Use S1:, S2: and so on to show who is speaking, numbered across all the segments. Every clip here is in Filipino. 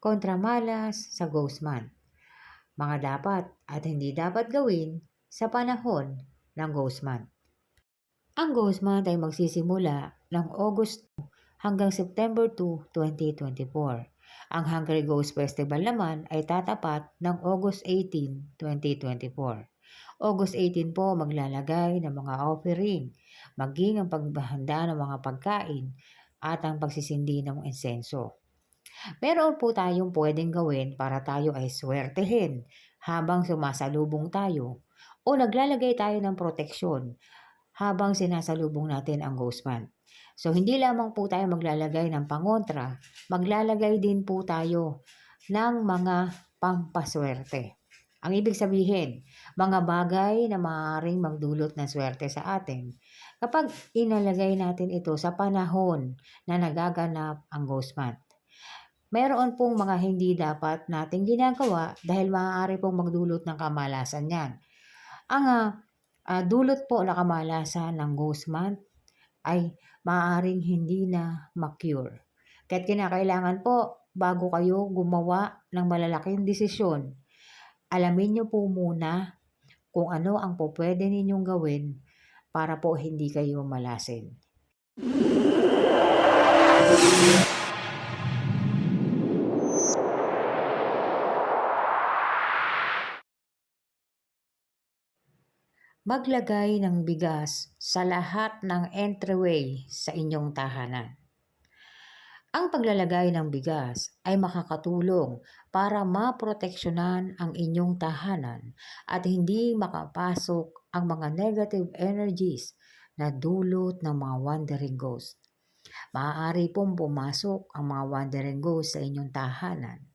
S1: kontra malas sa ghost month. Mga dapat at hindi dapat gawin sa panahon ng ghost month. Ang ghost month ay magsisimula ng August hanggang September 2, 2024. Ang Hungry Ghost Festival naman ay tatapat ng August 18, 2024. August 18 po maglalagay ng mga offering, maging ang pagbahanda ng mga pagkain at ang pagsisindi ng insenso. Meron po tayong pwedeng gawin para tayo ay swertehin habang sumasalubong tayo o naglalagay tayo ng proteksyon habang sinasalubong natin ang ghost month. So, hindi lamang po tayo maglalagay ng pangontra, maglalagay din po tayo ng mga pampaswerte. Ang ibig sabihin, mga bagay na maaaring magdulot ng swerte sa atin kapag inalagay natin ito sa panahon na nagaganap ang ghost month. Mayroon pong mga hindi dapat nating ginagawa dahil maaari pong magdulot ng kamalasan yan. Ang uh, uh, dulot po na kamalasan ng ghost month ay maaaring hindi na ma-cure. Kaya't kinakailangan po bago kayo gumawa ng malalaking desisyon, alamin nyo po muna kung ano ang po pwede ninyong gawin para po hindi kayo malasin. Maglagay ng bigas sa lahat ng entryway sa inyong tahanan. Ang paglalagay ng bigas ay makakatulong para maproteksyonan ang inyong tahanan at hindi makapasok ang mga negative energies na dulot ng mga wandering ghost. Maaari pong pumasok ang mga wandering ghost sa inyong tahanan,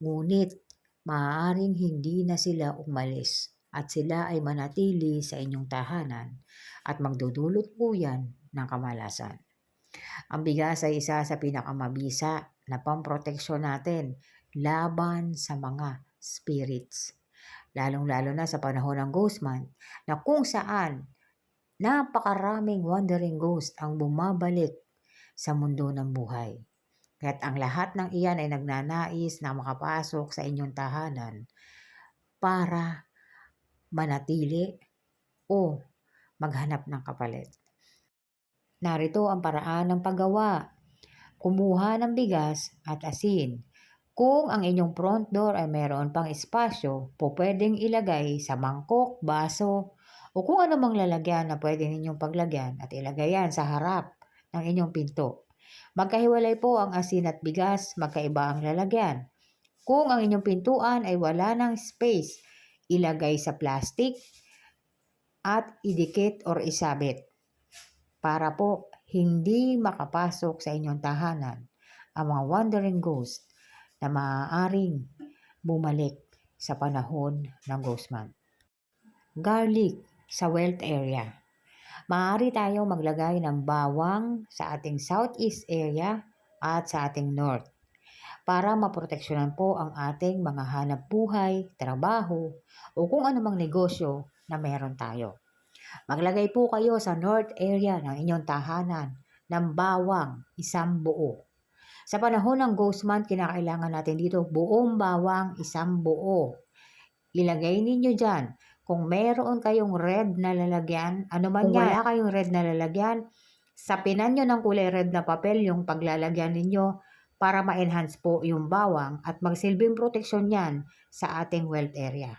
S1: ngunit maaaring hindi na sila umalis at sila ay manatili sa inyong tahanan at magdudulot po yan ng kamalasan. Ang bigas ay isa sa pinakamabisa na pamproteksyon natin laban sa mga spirits. Lalong-lalo na sa panahon ng ghost month na kung saan napakaraming wandering ghost ang bumabalik sa mundo ng buhay. Kaya't ang lahat ng iyan ay nagnanais na makapasok sa inyong tahanan para manatili o maghanap ng kapalit. Narito ang paraan ng paggawa. Kumuha ng bigas at asin. Kung ang inyong front door ay mayroon pang espasyo, po pwedeng ilagay sa mangkok, baso, o kung ano mang lalagyan na pwede ninyong paglagyan at ilagay yan sa harap ng inyong pinto. Magkahiwalay po ang asin at bigas, magkaiba ang lalagyan. Kung ang inyong pintuan ay wala ng space ilagay sa plastic at idikit or isabit para po hindi makapasok sa inyong tahanan ang mga wandering ghost na maaaring bumalik sa panahon ng ghost month. Garlic sa wealth area. Maaari tayong maglagay ng bawang sa ating southeast area at sa ating north para maproteksyonan po ang ating mga hanap buhay, trabaho, o kung anumang negosyo na meron tayo. Maglagay po kayo sa north area ng inyong tahanan ng bawang isang buo. Sa panahon ng ghost month, kinakailangan natin dito buong bawang isang buo. Ilagay ninyo dyan. Kung meron kayong red na lalagyan, ano man Kung wala kayong red na lalagyan, sapinan nyo ng kulay red na papel yung paglalagyan ninyo para ma-enhance po yung bawang at magsilbing proteksyon yan sa ating wealth area.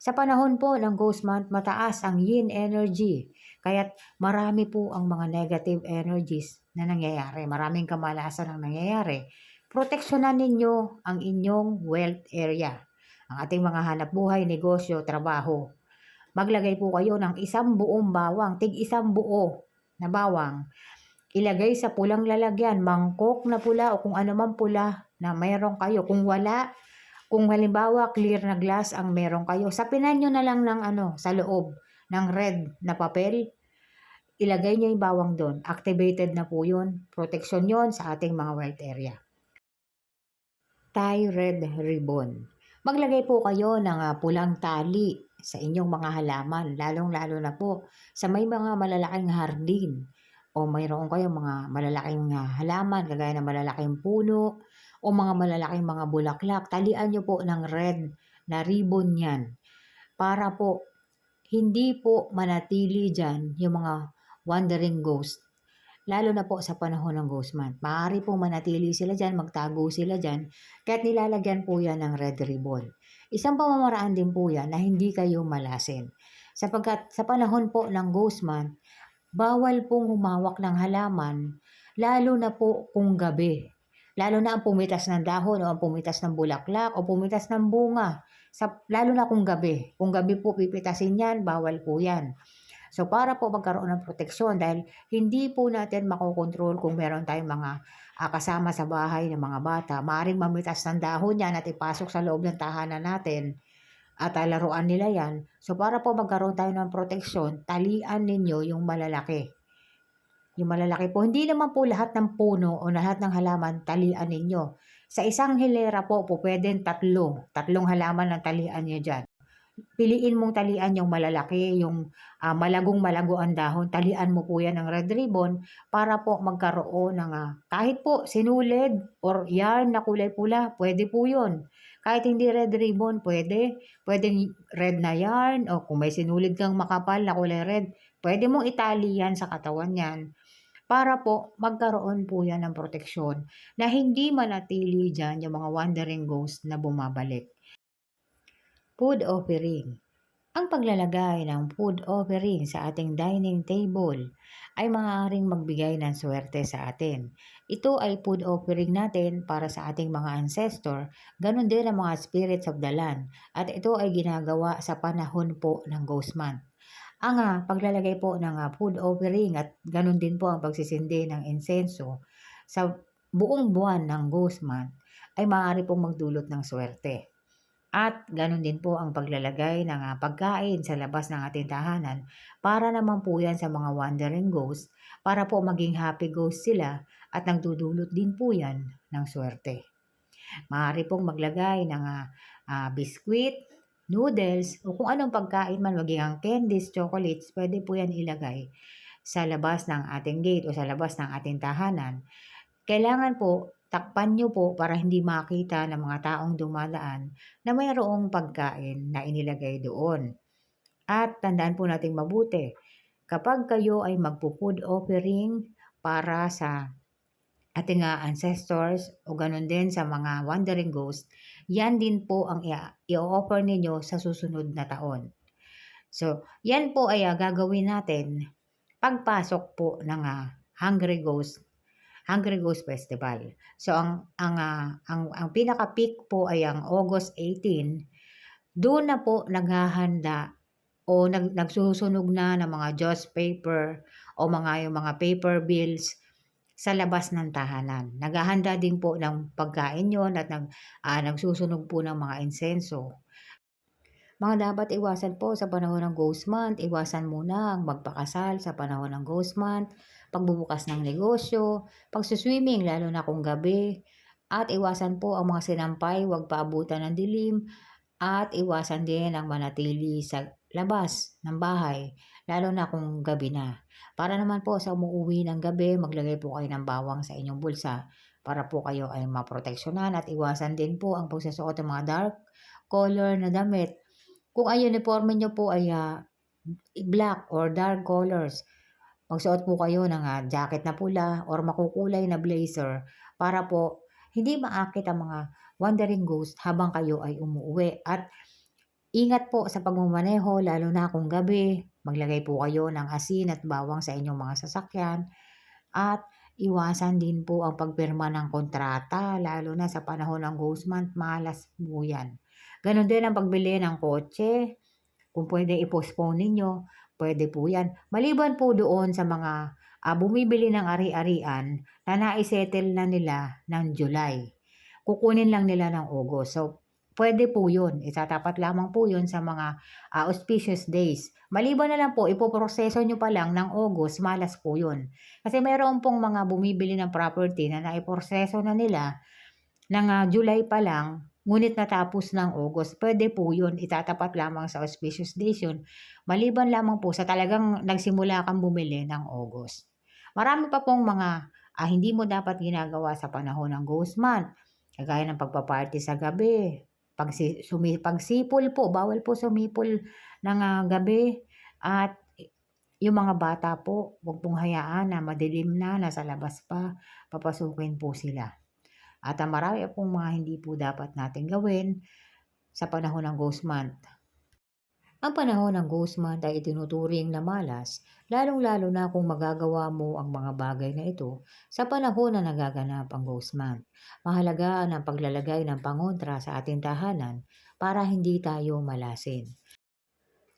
S1: Sa panahon po ng ghost month, mataas ang yin energy. Kaya't marami po ang mga negative energies na nangyayari. Maraming kamalasan ang nangyayari. Proteksyonan ninyo ang inyong wealth area. Ang ating mga hanap buhay, negosyo, trabaho. Maglagay po kayo ng isang buong bawang, tig isang buo na bawang ilagay sa pulang lalagyan, mangkok na pula o kung ano man pula na mayroon kayo. Kung wala, kung halimbawa clear na glass ang meron kayo, sapinan nyo na lang ng ano, sa loob ng red na papel. Ilagay nyo yung bawang doon. Activated na po yun. Protection yon sa ating mga wealth area. Tie red ribbon. Maglagay po kayo ng uh, pulang tali sa inyong mga halaman, lalong-lalo na po sa may mga malalaking hardin o mayroon kayong mga malalaking uh, halaman, kagaya ng malalaking puno, o mga malalaking mga bulaklak, talian nyo po ng red na ribbon yan para po hindi po manatili dyan yung mga wandering ghost. Lalo na po sa panahon ng ghost month. Maaari po manatili sila dyan, magtago sila dyan, kaya't nilalagyan po yan ng red ribbon. Isang pamamaraan din po yan na hindi kayo malasin. Sapagkat sa panahon po ng ghost month, bawal pong humawak ng halaman, lalo na po kung gabi. Lalo na ang pumitas ng dahon o ang pumitas ng bulaklak o pumitas ng bunga. Sa, lalo na kung gabi. Kung gabi po pipitasin yan, bawal po yan. So para po magkaroon ng proteksyon dahil hindi po natin makokontrol kung meron tayong mga ah, kasama sa bahay ng mga bata. Maaring mamitas ng dahon yan at ipasok sa loob ng tahanan natin at ah, laruan nila yan. So para po magkaroon tayo ng proteksyon, talian ninyo yung malalaki. Yung malalaki po, hindi naman po lahat ng puno o lahat ng halaman talian ninyo. Sa isang hilera po, po pwedeng tatlo. Tatlong halaman ang talian nyo dyan. Piliin mong talian yung malalaki, yung ah, malagong malago ang dahon. Talian mo po yan ng red ribbon para po magkaroon ng ah, kahit po sinulid or yarn na kulay pula, pwede po yun. Kahit hindi red ribbon, pwede. Pwedeng red na yarn o kung may sinulid kang makapal na kulay red, pwede mong itali yan sa katawan yan para po magkaroon po yan ng proteksyon na hindi manatili dyan yung mga wandering ghost na bumabalik. Food offering. Ang paglalagay ng food offering sa ating dining table ay maaaring magbigay ng swerte sa atin. Ito ay food offering natin para sa ating mga ancestor, ganun din ang mga spirits of the land, at ito ay ginagawa sa panahon po ng Ghost Month. Ang ah, paglalagay po ng ah, food offering at ganun din po ang pagsisindi ng insenso sa buong buwan ng Ghost Month ay maaari pong magdulot ng swerte. At ganun din po ang paglalagay ng ah, pagkain sa labas ng ating tahanan para naman po yan sa mga wandering ghosts para po maging happy ghost sila at nagdudulot din po yan ng swerte. Maaari pong maglagay ng ah, ah, biskwit, noodles, o kung anong pagkain man, maging ang candies, chocolates, pwede po yan ilagay sa labas ng ating gate o sa labas ng ating tahanan. Kailangan po, takpan nyo po para hindi makita ng mga taong dumadaan na mayroong pagkain na inilagay doon. At tandaan po nating mabuti, kapag kayo ay magpo-food offering para sa ating ah, ancestors o ganun din sa mga wandering ghosts, yan din po ang i-offer ninyo sa susunod na taon. So, yan po ay ah, gagawin natin pagpasok po ng ah, Hungry Ghost Hungry Ghost Festival. So ang ang ah, ang ang pinaka peak po ay ang August 18. Doon na po naghahanda o nag, nagsusunog na ng mga joss paper o mga yung mga paper bills sa labas ng tahanan. Naghahanda din po ng pagkain yon at nag, ah, nagsusunog po ng mga insenso. Mga dapat iwasan po sa panahon ng Ghost Month, iwasan muna ang magpakasal sa panahon ng Ghost Month, pagbubukas ng negosyo, pagsuswimming lalo na kung gabi, at iwasan po ang mga sinampay, huwag paabutan ng dilim, at iwasan din ang manatili sa labas ng bahay, lalo na kung gabi na. Para naman po sa umuwi ng gabi, maglagay po kayo ng bawang sa inyong bulsa para po kayo ay maproteksyonan at iwasan din po ang pagsusuot ng mga dark color na damit. Kung ang uniforme nyo po ay ah, black or dark colors, magsuot po kayo ng ah, jacket na pula or makukulay na blazer para po hindi maakit ang mga wandering ghost habang kayo ay umuwi. At ingat po sa pagmamaneho, lalo na kung gabi, maglagay po kayo ng asin at bawang sa inyong mga sasakyan. At iwasan din po ang pagpirma ng kontrata, lalo na sa panahon ng ghost month, malas po yan. Ganon din ang pagbili ng kotse. Kung pwede i-postpone ninyo, pwede po yan. Maliban po doon sa mga ah, bumibili ng ari-arian na naisettle na nila ng July. Kukunin lang nila ng August. So, pwede po yun. Itatapat lamang po yun sa mga ah, auspicious days. Maliban na lang po, ipoproseso nyo pa lang ng August, malas po yun. Kasi mayroon pong mga bumibili ng property na naiproseso na nila ng ah, July pa lang, ngunit natapos ng August, pwede po yun. Itatapat lamang sa auspicious days yun. Maliban lamang po sa talagang nagsimula kang bumili ng August. Marami pa pong mga ah, hindi mo dapat ginagawa sa panahon ng Ghost Month. Kagaya ng pagpaparty sa gabi. Pag, sumi, pagsipol po, bawal po sumipol ng ah, gabi. At yung mga bata po, huwag pong hayaan na madilim na, nasa labas pa, papasukin po sila. At ang marami pong mga hindi po dapat natin gawin sa panahon ng Ghost Month. Ang panahon ng Ghost Month ay itinuturing na malas, lalong-lalo na kung magagawa mo ang mga bagay na ito sa panahon na nagaganap ang Ghost Month. Mahalaga ang paglalagay ng pangontra sa ating tahanan para hindi tayo malasin.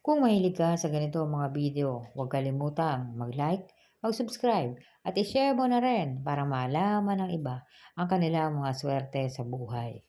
S1: Kung mahilig ka sa ganito mga video, huwag kalimutang mag-like, mag-subscribe at i-share mo na rin para malaman ng iba ang kanilang mga swerte sa buhay.